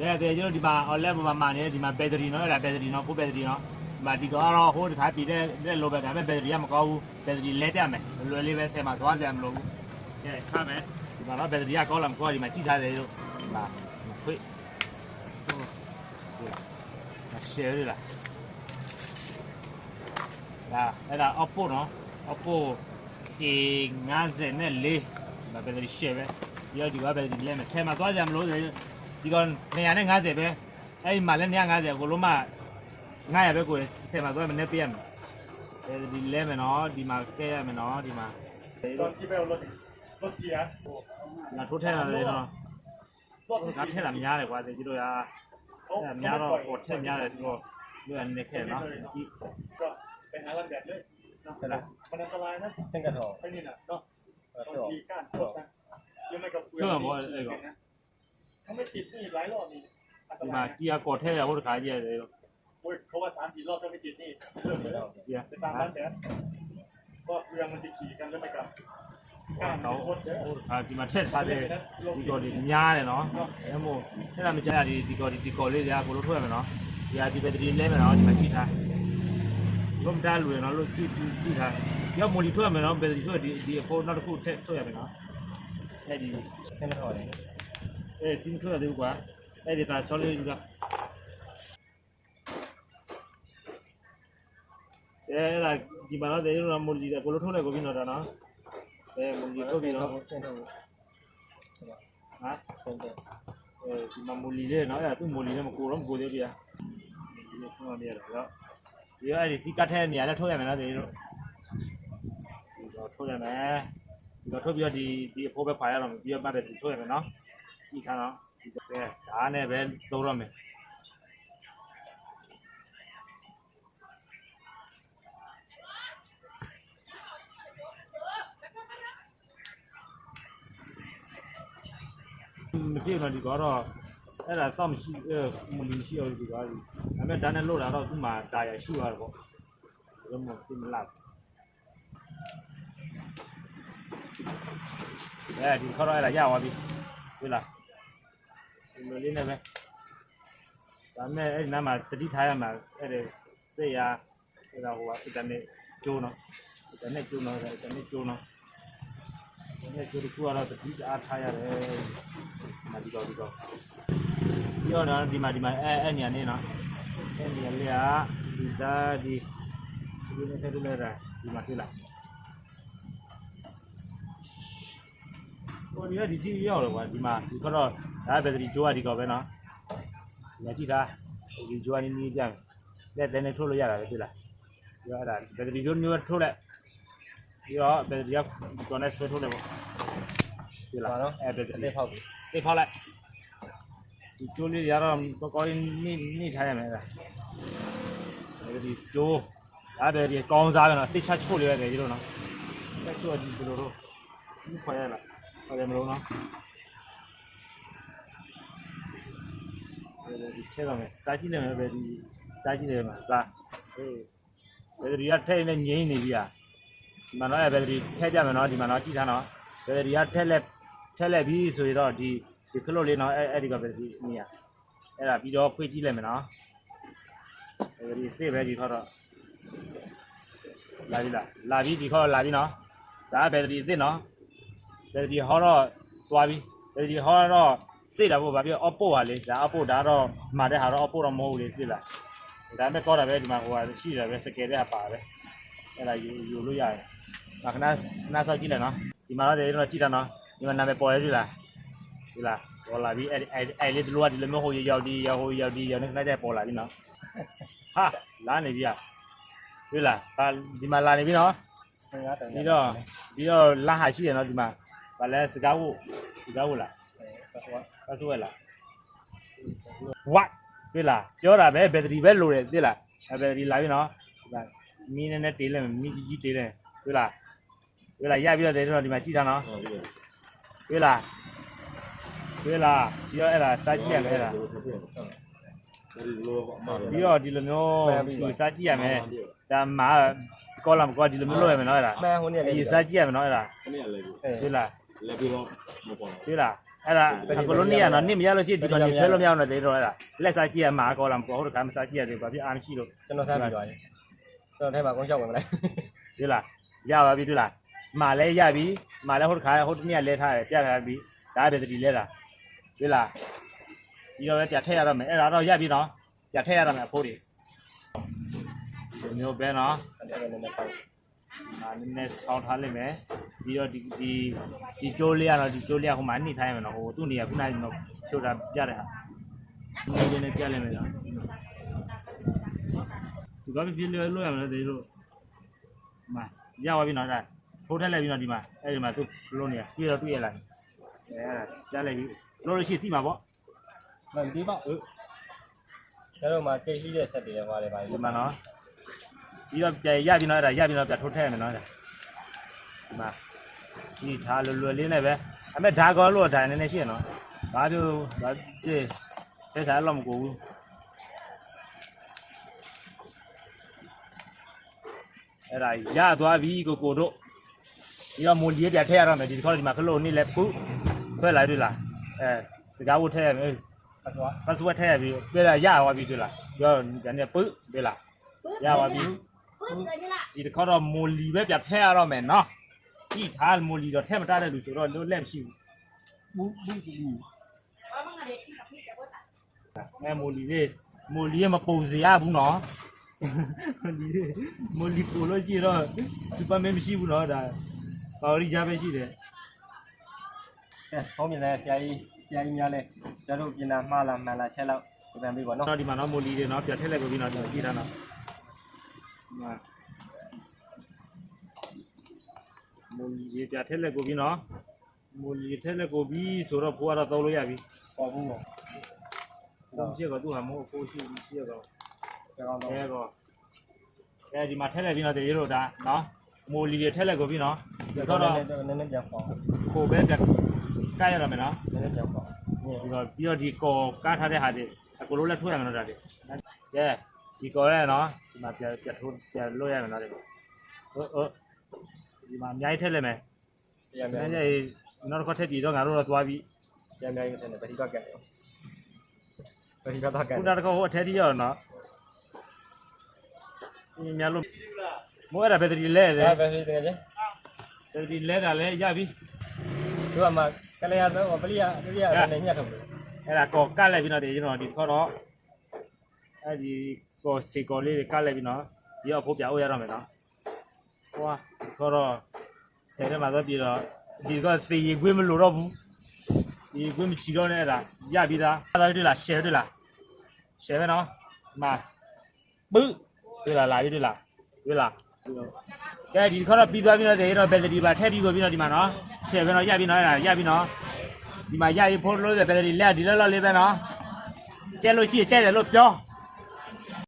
တဲ့တဲ့ကျွန်တော်ဒီမှာ online ပေါ်မှာမှနေဒီမှာ battery နော်အဲ့ဒါ battery နော်ကို battery နော်ဒီမှာဒီကတော့ဟိုတခါပြည့်တဲ့တဲ့ low ပဲဒါပေမဲ့ battery ကမကောင်းဘူး battery လဲတက်မယ်လွယ်လေးပဲဆက်မှာသွားကြမလို့ဘူးကဲထားမယ်ဒီမှာတော့ battery ကကောင်းလားမကောင်းဒီမှာကြည့်ထားတယ်လို့ဒီမှာခွေ့မရှယ်ရလားဒါအဲ့ဒါ oppo နော် oppo A54 ဒီမှာ battery ရှယ်ပဲဒီတော့ဒီက battery လဲမယ်ဆက်မှာသွားကြမလို့ ဒီကောင်250ပဲအဲ့ဒီမှာလည်း250ကိုလုံးမ900ပဲကိုဆယ်မှာသွားမနေပြရမယ်အဲဒီလဲမယ်နော်ဒီမှာကဲရမယ်နော်ဒီမှာ ตอนที่ไปเอารถรถเสีย ငါထိုးထည့်ရတယ်နော် รถมัน ငါ เสี ထည့်တာများတယ်ကွာဒီတို့က เขา အဲ့ เขา များ ไม่ တော့ ปล่อย ဟိုထည့်များတယ်ဆိုတော့ဒီကနေခဲ့နော်ကြည့် ก็ไปหาลำแบบเลยนะ ဟုတ်လား มันอันตรายนะ เส้นกระถอ ไอ้นี่น่ะก็ กระ บาง ถอ ทีก้านรถนะยังไม่กับเฟื เครื่องบ่ไอ้ก่อน เขาไม่ติดนี่หลายรอบนี่อันต ဒီ รา မှာ ย ကြီးကကော်ထည့်ရဟိုတခါကြီးရတယ်လို့ โอ้ยเขาว่าสามสี่รอบถ้าไม่ติดนี่เรื่องเลยแล้ว ကြီး ไปตามร้านแต่ก็เฟืองมันจะขี่กันแล้วไม่กลับก้าน တော့ โคตรเยอะ ဟိုတခါဒီမှာထည့်ထားတဲ့ဒီကော်လေးများတယ်နော်အဲမို့ထည့်တာမကြရဒီဒီကော်ဒီကော်လေးတွေကကိုလိုထုတ်ရမယ်နော်ဒီဟာဒီဘက်တရီလဲမယ်နော်ဒီမှာကြည့်ထားဘုံတားလူရနော်လို့ကြည့်ကြည့်ထားရောက်မိုလီထုတ်ရမယ်နော်ဘက်တရီထုတ်ဒီဒီအဖို့နောက်တစ်ခုထည့်ထုတ်ရမယ်နော်အဲ့ဒီ เส้นกระถอเนี่ย အဲစီမထွက်ရသေးဘူးကွာအဲ့ဒီဒါချောလေးယူလာအဲအဲ့ဒါဒီမှာတော့တေရုံမူကြီးကိုလိုထုတ်လိုက်ကိုပြီးတော့တာနော်အဲမူကြီးထုတ်ပြီးတော့ဆင်းထုတ်ဟုတ်ပါဟာဆင်းတယ်အဲဒီမှာမူလီလေးနော်အဲ့ဒါသူ့မူလီနဲ့မကိုတော့မကိုသေးဘူးဗျာဒီလိုဖွင့်ရတော့တော့ဒီအဲ့ဒီစီကတ်ထဲနေရာလဲထုတ်ရမယ်နော်တေရုံဒီတော့ထုတ်ရမယ်ဒီတော့ထုတ်ပြီးတော့ဒီဒီအဖိုးပဲဖာရတော့ပြီးတော့ပတ်တယ်ဒီထုတ်ရမယ်နော် ဒီခါတော့ဒီကဲဒါနဲ့ပဲသုံးတော့မယ်မပြေတော့ဒီကတော့အဲ့ဒါတော့မရှိအဲမူလီရှိအောင်ဒီကတော့ဒါပေမဲ့ဒါနဲ့လို့တာတော့သူ့မှာတာရရှိသွားတယ်ပေါ့ဘယ်မှသိမလားအဲဒီခေါ်တော့အဲ့ဒါရသွားပြီဟုတ်လား ဒီလိုလေးနဲ့ပဲဒါမဲ့အဲ့ဒီနားမှာတတိထားရမှာအဲ့ဒီစေရအဲ့ဒါဟိုကအင်တာနက်ကျိုးနော်အင်တာနက်ကျိုးနော်အင်တာနက်ကျိုးနော်အင်တာနက်ကျိုးကိုကတော့တတိအားထားရတယ်ဒီမှာဒီတော့ဒီတော့ပြီးတော့ဒီမှာဒီမှာအဲအဲ့နေရာနေနော်အဲ့နေရာလေးကဒီသားဒီဒီနဲ့ထည့်လို့ရတာဒီမှာတွေ့လားဟိုဒီကဒီစီရောက်တော့ကွာဒီမှာဒီကတော့ ဒါပဲဒီကြိုးကဒီကောက်ပဲနော်လက်ကြည့်တာဒီကြိုးကနေနေပြန်လက်တန်းနဲ့ထုတ်လို့ရတာပဲတွေ့လားပြောရတာဘယ်ဒီကြိုးမျိုးထုတ်လိုက်ပြီးတော့ဘယ်ဒီကကြော်နဲ့ဆွဲထုတ်လိုက်ပေါ့တွေ့လားအဲ့ဒါတိတ်ဖောက်တိတ်ဖောက်လိုက်ဒီကျိုးလေးရတော့ကောင်းနေနေထားရမယ်အဲ့ဒါဒီကျိုးအဲ့ဒါဒီကောင်းစားပြန်တော့တိတ်ချချို့လေးပဲတယ်ကျိုးနော်တက်ချို့ဒီလိုတော့ဒီခွာရလားဟုတ်တယ်မလို့နော် ဒီထဲတော့မယ်စားကြည့်နေမယ်ပဲဒီစားကြည့်နေမှာသာအေးဘယ်တရီကထဲနဲ့ငိမ့်နေပြီอ่ะဒီမှာတော့ဘယ်တရီထဲကြမယ်နော်ဒီမှာတော့ကြည့်ထားနော်ဘယ်တရီကထဲလက်ထဲလက်ပြီဆိုရင်တော့ဒီဒီခလုတ်လေးနော်အဲ့အဲ့ဒီကဘယ်တရီနေရအဲ့ဒါပြီးတော့ခွေးကြည့်လိုက်မယ်နော်ဘယ်တရီသိပဲဒီခေါက်တော့လာပြီလားလာပြီဒီခေါက်လာပြီနော်ဒါဘယ်တရီသိနော်ဘယ်တရီဟောတော့သွားပြီဘယ်တရီဟောတော့ စစ်တာပေါ့ဗျာပြီး oppo ပါလေဒါ oppo ဒါတော့မှာတဲ့ဟာတော့ oppo တော့မဟုတ်ဘူးလေစစ်လားဒါပေမဲ့ကောတာပဲဒီမှာဟိုဟာရှိတယ်ပဲစကယ်တဲ့ဟာပါပဲအဲ့ဒါယူယူလို့ရတယ်ဒါခဏခဏစောက်ကြည့်လိုက်နော်ဒီမှာတော့တကယ်တော့ကြည့်တာနော်ဒီမှာနာမည်ပေါ်ရပြီလားဒီလားပေါ်လာပြီအဲ့အဲ့အဲ့လေးဒီလိုကဒီလိုမျိုးဟိုရောက်ဒီရောက်ဟိုရောက်ဒီရောက်နေခဏတည်းပေါ်လာပြီနော်ဟာလာနေပြီဟုတ်လားဒါဒီမှာလာနေပြီနော်ဒီတော့ဒီတော့လာဟာရှိတယ်နော်ဒီမှာဘာလဲစကားဝစကားဝလား Venezuela what တွေ့လားပြောတာပဲဘက်တရီပဲလိုတယ်သိလားအဲဘက်တရီလာပြီနော်မီးနည်းနည်းတေးလိုက်မီးကြီးကြီးတေးလိုက်တွေ့လားတွေ့လားရပြီးတော့တေးတော့ဒီမှာကြည့်တာနော်တွေ့လားတွေ့လားပြီးတော့အဲ့ဒါစားကြည့်ရမယ်အဲ့ဒါပြီးတော့ဒီလိုမျိုးဒီစားကြည့်ရမယ်ဒါမှကောလာမကောဒီလိုမျိုးလုပ်ရမယ်နော်အဲ့ဒါမှန်ဟိုနေ့လေးဒီစားကြည့်ရမယ်နော်အဲ့ဒါဟိုနေ့လေးတွေ့လားလေပြီးတော့မပေါ်တော့တွေ့လား အဲ့ဒါဘလိုနေရနော်နင့်မရလို့ရှိရင်ဒီကောင်နေဆွဲလို့မရအောင်တော့တော့အဲ့ဒါလက်စားကြည့်ရမှာကောလားမကောဟုတ်တယ်ခါမစားကြည့်ရတယ်ဘာဖြစ်အားမရှိလို့ကျွန်တော်သားပြီးသွားတယ်ကျွန်တော်ထဲမှာကုန်းလျှောက်ဝင်မလားဒီလားရပါပြီဒီလားမာလဲရပြီမာလဲဟိုတခါဟိုတနေ့လဲထားတယ်ပြထားပြီဒါပဲတတိလဲတာဒီလားဒီတော့ပဲပြထည့်ရတော့မယ်အဲ့ဒါတော့ရပြီနော်ပြထည့်ရတော့မယ်အဖိုးတွေဒီမျိုးပဲနော် အဲ့ဒါလည်းနည်းနည်းပေါက်အာနည်းနည်းဆောင်းထားလိုက်မယ်ပြီးတော့ဒီဒီဒီကျိုးလေးကတော့ဒီကျိုးလေးကဟိုမှာနှိထားရမယ်နော်ဟိုသူ့နေရာခုနကတော့ဖြုတ်တာပြတဲ့ဟာဒီနေနဲ့ပြလိုက်မယ်နော်ဒီကနေ့ပြလို့လို့ရမယ်လေတို့မှာရပါပြီနော်ဒါထိုးထက်လိုက်ပြီနော်ဒီမှာအဲ့ဒီမှာသူလုံးနေရပြီးတော့တွေ့ရလားအဲအဲ့ဒါပြလိုက်ပြီလို့လို့ရှိသိမှာပေါ့မန်ဒီပေါ့ကျွန်တော်မှာတိတ်ကြီးတဲ့ဆက်တွေဟွာတယ်ပါဒီမှာနော် ပြီးတော့ပြန်ရပြီနော်အဲ့ဒါရပြီနော်ပြန်ထိုးထက်ရမယ်နော်ဒါဒီမှာဒီထားလွယ်လွယ်လေးနဲ့ပဲအမေဓာကောလို့ဓာနည်းနည်းရှိရနော်ဘာပြောဘာကြည့်ဆက်စားလို့မကိုဘူးအဲ့ဒါရသွားပြီကိုကိုတို့ဒီတော့မူလီပြထည့်ရတော့မယ်ဒီခေါက်ဒီမှာခလို့နေလဲပုခွဲလိုက်တွေ့လားအဲစကားဝတ်ထည့်ရမယ်အစွာပတ်စဝတ်ထည့်ရပြီပြလာရသွားပြီတွေ့လားပြောတယ်နဲ့ပုတွေ့လားရပါပြီဟုတ်တယ်မလား ဒီတစ်ခေါက်တော့မိုလီပဲပြထည့်ရတော့မယ်နော်ကြည့်ထားမိုလီတော့ထည့်မထားတဲ့လူဆိုတော့လွတ်လက်မရှိဘူးဘူးဘူးဘူးဘာမှငါလည်းဒီကဖြစ်တော့တာအဲမိုလီလေးမိုလီရမပုံစရဘူးနော်မိုလီလေးမိုလီပိုလို့ကြည့်တော့စူပါမန်မရှိဘူးနော်ဒါပါရီကြပဲရှိတယ်အဲဟောင်းမြင်တဲ့ဆရာကြီးဆရာကြီးများလဲကျွန်တော်ပြင်တာမှားလားမှန်လားချက်လောက်ပြန်ပြီးပါနော်နော်ဒီမှာနော်မိုလီတွေနော်ပြထည့်လိုက်ကိုပြီးနော်ဒီကြည့်ထားနော် ဒီမှာမိုလီတွေပြထည့်လိုက်ကိုပြီးနော်မိုလီထည့်လိုက်ကိုပြီးဆိုတော့ဘိုးကတော့သုံးလို့ရပြီပေါ်ဘူးပေါ့ကိုရှိကတော့သူ့ဟာမဟုတ်ကိုရှိဘူးရှိတော့ကျွန်တော်တော့အဲတော့အဲဒီမှာထက်လိုက်ပြီးတော့တေရို့ဒါနော်မိုလီတွေထက်လိုက်ကိုပြီးနော်ဒီကျွန်တော့တော်တော့လည်းနည်းနည်းပြန်ပေါ့ကိုပဲကကရရမယ်နော်နည်းနည်းပြန်ပေါ့ဒီတော့ပြီးတော့ဒီကောကားထားတဲ့ဟာတွေအကိုလိုလည်းထွက်ရမယ်နော်ဒါတွေကဲ ဒီကောရဲနော်ဒီမှာပြပြထိုးပြလွတ်ရမယ်နော်ဒီဟုတ်ဟုတ်ဒီမှာအများကြီးထက်လိုက်မယ်ပြန်အပြန်များကြီးနောက်တစ်ခါထက်ပြီးတော့ငါတို့တော့သွားပြီးပြန်ပြန်ထင်တယ်ပတိကကတ်ပတိကတော့ကတ်ခုနတစ်ခါဟိုအထက်ကြီးရောက်နော်ဒီများလို့မိုးရတာဘယ်တည်းလဲလေဒါပဲတကယ်ချင်းဘယ်တည်းလဲတာလဲရပြီသူကမှကလေးရတော့ပလိယပလိယလည်းညှက်ထုတ်တယ်အဲ့ဒါကောကတ်လိုက်ပြီးတော့ဒီကျွန်တော်ဒီခေါ်တော့ အဲ့ဒီကောစီကောလေးတွေကတ်လိုက်ပြီးတော့ဒီတော့ဖို့ပြအောင်ရတော့မယ်နော်ဟွာခေါ်တော့ဆယ်ထဲမှာတော့ပြီးတော့ဒီကသေရီခွေးမလို့တော့ဘူးဒီခွေးမချီတော့နဲ့အဲ့ဒါရပြီးသားအဲ့ဒါတွေ့လား share တွေ့လား share ပဲနော်မာဘူးတွေ့လားလာပြီတွေ့လားတွေ့လားကဲဒီခေါ်တော့ပြီးသွားပြီးတော့ဒီတော့ဘယ်တရီပါထည့်ပြီးကိုပြီးတော့ဒီမှာနော် share ပဲနော်ရပြီနော်အဲ့ဒါရပြီနော်ဒီမှာရရင်ဖို့လို့တဲ့ဘယ်လိုလဲဒီလောက်လောက်လေးပဲနော်ကျဲလို့ရှိရင်ကျဲတယ်လို့ပြော